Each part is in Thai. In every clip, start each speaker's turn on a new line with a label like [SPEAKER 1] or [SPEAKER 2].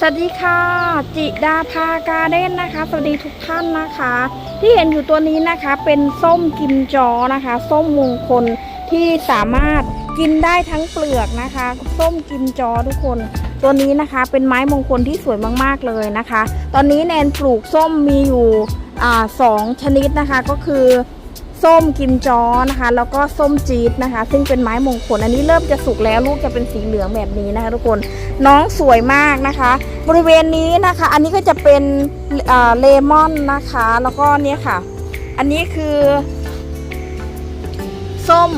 [SPEAKER 1] สวัสดีค่ะ จิดาภาการเด้นนะคะ สวัสดีทุกท่านนะคะ ที่เห็นอยู่ตัวนี้นะคะ เป็นส้มกิมจอนะคะ ส้มมงคลที่สามารถกินได้ทั้งเปลือกนะคะ ส้มกิมจอทุกคน ตัวนี้นะคะเป็นไม้มงคลที่สวยมากๆเลยนะคะ ตอนนี้แนนปลูกส้มมีอยู่อสองชนิดนะคะก็คือ ส้มกิมจอนะคะ แล้วก็ส้มจี๊ดนะคะ ซึ่งเป็นไม้มงคลอันนี้เริ่มจะสุกแล้วลูกจะเป็นสีเหลืองแบบนี้นะคะทุกคนน้องสวยมากนะคะ บริเวณนี้นะคะ อันนี้ก็จะเป็นอ่าเลมอนนะคะ แล้วก็เนี่ยค่ะ อันนี้คือ ส้ม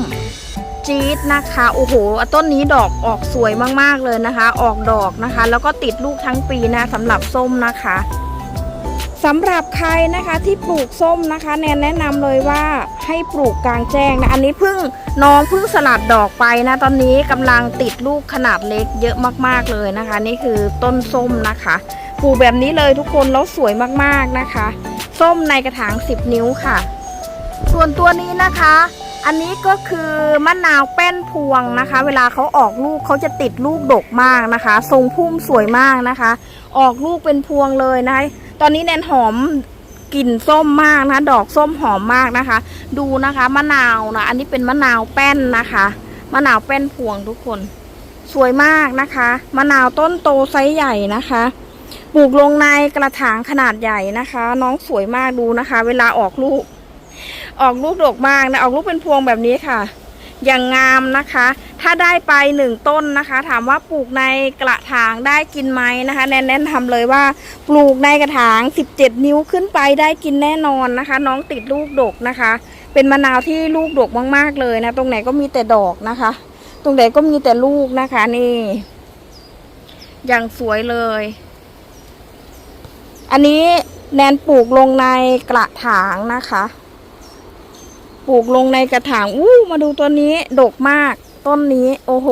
[SPEAKER 1] จี๊ดนะคะโอ้โหต้นนี้ดอกออกสวยมากๆเลยนะคะ ออกดอกนะคะ แล้วก็ติดลูกทั้งปีนะสำหรับส้มนะคะ สำหรับใครนะคะที่ปลูกส้มนะคะแนนแนะนำเลยว่าให้ปลูกกลางแจ้งนะอันนี้เพิ่งน้องเพิ่งสลัดดอกไปนะ ตอนนี้กำลังติดลูกขนาดเล็กเยอะมากๆเลยนะคะ นี่คือต้นส้มนะคะปลูกแบบนี้เลยทุกคนแล้วสวยมากๆนะคะ ส้มในกระถาง 10 นิ้วค่ะ ส่วนตัวนี้นะคะ อันนี้ก็คือมะนาวแป้นพวงนะคะ เวลาเขาออกลูกเขาจะติดลูกดกมากนะคะ ทรงพุ่มสวยมากนะคะ ออกลูกเป็นพวงเลยนะคะ ตอนนี้แนนหอมกลิ่นส้มมากนะ ดอกส้มหอมมากนะคะ ดูนะคะมะนาวนะ อันนี้เป็นมะนาวแป้นนะคะ มะนาวแป้นพวงทุกคน สวยมากนะคะ มะนาวต้นโตไซส์ใหญ่นะคะ ปลูกลงในกระถางขนาดใหญ่นะคะ น้องสวยมากดูนะคะ เวลาออกลูก ออกลูกดกมากนะ ออกลูกเป็นพวงแบบนี้ค่ะ อย่างงามนะคะ ถ้าได้ไปหนึ่งต้นนะคะ ถามว่าปลูกในกระถางได้กินไหมนะคะแนนแนะนำเลยว่าปลูกในกระถาง 17 นิ้วขึ้นไปได้กินแน่นอนนะคะ น้องติดลูกดกนะคะ เป็นมะนาวที่ลูกดกมากๆเลยนะ ตรงไหนก็มีแต่ดอกนะคะ ตรงไหนก็มีแต่ลูกนะคะนี่ อย่างสวยเลย อันนี้แนนปลูกลงในกระถางนะคะ ปลูกลงในกระถางอู้มาดูตัวนี้ดกมาก ต้นนี้ โอ้โห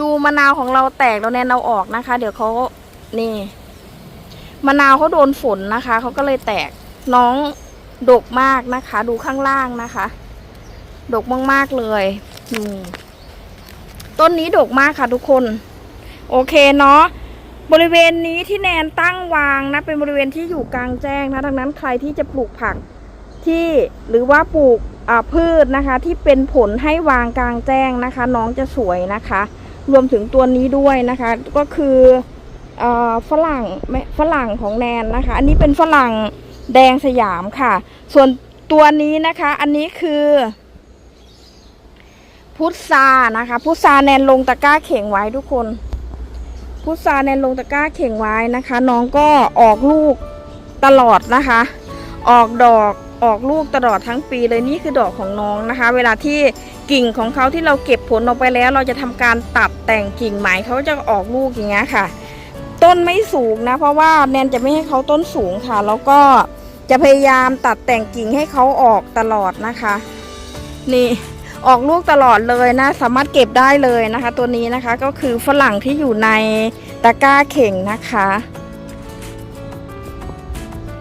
[SPEAKER 1] ดูมะนาวของเราแตกแล้วแนนเอาออกนะคะ เดี๋ยวเขานี่มะนาวเขาโดนฝนนะคะเขาก็เลยแตกน้องดกมากนะคะ ดูข้างล่างนะคะ ดกมากๆเลยอืมต้นนี้ดกมากค่ะทุกคน โอเคเนาะบริเวณนี้ที่แนนตั้งวางนะ เป็นบริเวณที่อยู่กลางแจ้งนะดังนั้นใครที่จะปลูกผัก ที่หรือว่าปลูกพืชนะคะที่เป็นผลให้วางกลางแจ้งนะคะ น้องจะสวยนะคะ รวมถึงตัวนี้ด้วยนะคะ ก็คือฝรั่งฝรั่งของแนนนะคะ อันนี้เป็นฝรั่งแดงสยามค่ะ ส่วนตัวนี้นะคะ อันนี้คือพุทรานะคะ พุทราแนนลงตะกร้าเข่งไว้ทุกคน พุทราแนนลงตะกร้าเข่งไว้นะคะ น้องก็ออกลูกตลอดนะคะ ออกดอก ออกลูกตลอดทั้งปีเลยนี่คือดอกของน้องนะคะ เวลาที่กิ่งของเขาที่เราเก็บผลออกไปแล้ว เราจะทำการตัดแต่งกิ่งใหม่เขาจะออกลูกอย่างเงี้ยค่ะ ต้นไม่สูงนะ เพราะว่าแนนจะไม่ให้เขาต้นสูงค่ะ แล้วก็จะพยายามตัดแต่งกิ่งให้เขาออกตลอดนะคะ นี่ออกลูกตลอดเลยนะ สามารถเก็บได้เลยนะคะ ตัวนี้นะคะก็คือฝรั่งที่อยู่ในตะกร้าเข่งนะคะ